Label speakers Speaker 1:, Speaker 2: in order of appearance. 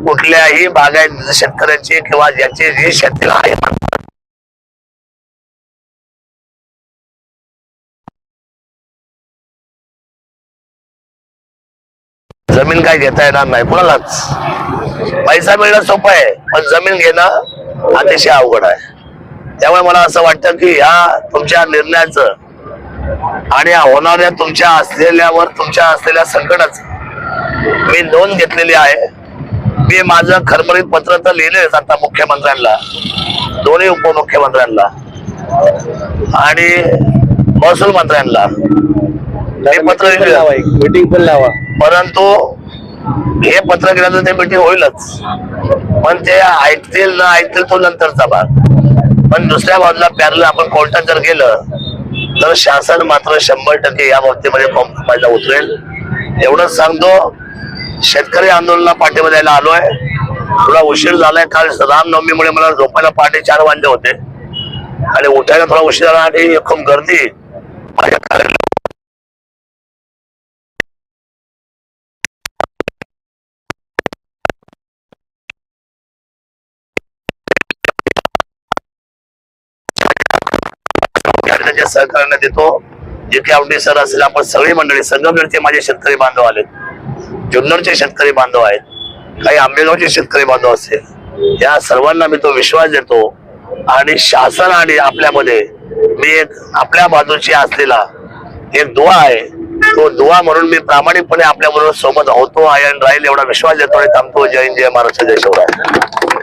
Speaker 1: कुठल्याही बागायत शेतकऱ्याची किंवा ज्याचे जे शेतीला आहे जमीन काय घेता येणार नाही कुणालाच. पैसा मिळणं सोपं आहे पण जमीन घेणं अतिशय अवघड आहे. त्यामुळे मला असं वाटतं की ह्या तुमच्या निर्णयाचं आणि होणाऱ्या तुमच्या असलेल्यावर तुमच्या असलेल्या संकटाच मी नोंद घेतलेली आहे. मी माझं खरमरीत पत्र तर लिहिलेच आता मुख्यमंत्र्यांना दोन्ही उपमुख्यमंत्र्यांना आणि महसूल मंत्र्यांना. हे पत्र लिहिलं
Speaker 2: मीटिंग पण लावा.
Speaker 1: परंतु हे पत्र केल्यानंतर ते मीटिंग होईलच. पण ते ऐकतील ना ऐकतील तो नंतरचा भाग. पण दुसऱ्या बाजूला पॅरल आपण कोर्टात जर गेलं तर शासन मात्र शंभर टक्के या बाबतीमध्ये कॉम्प्रोमाइजला उतरेल. एवढंच सांगतो शेतकरी आंदोलनाला पाठिंबा द्यायला आलोय थोडा उशीर झालाय. काल रामनवमीमुळे मला झोपायला पहाटे चार वाजले होते. आणि उठायला थोडा उशीर झाला आणि एकदम गर्दी. माझ्या कार्यालय सहकार्याने देतो जे काही आवडी सर असेल आपण सगळी मंडळी संगमनेरचे माझे शेतकरी बांधव आलेत. जुन्नरचे शेतकरी बांधव आहेत काही आंबेगावचे शेतकरी बांधव असेल या सर्वांना मी तो विश्वास देतो आणि शासन आणि आपल्यामध्ये मी एक आपल्या बाजूची असलेला एक दुवा आहे. तो दुवा म्हणून मी प्रामाणिकपणे आपल्या बरोबर सोबत होतो आहे आणि राहील एवढा विश्वास देतो आणि थांबतो. जय हिंद, जय महाराष्ट्र जय शिवराय.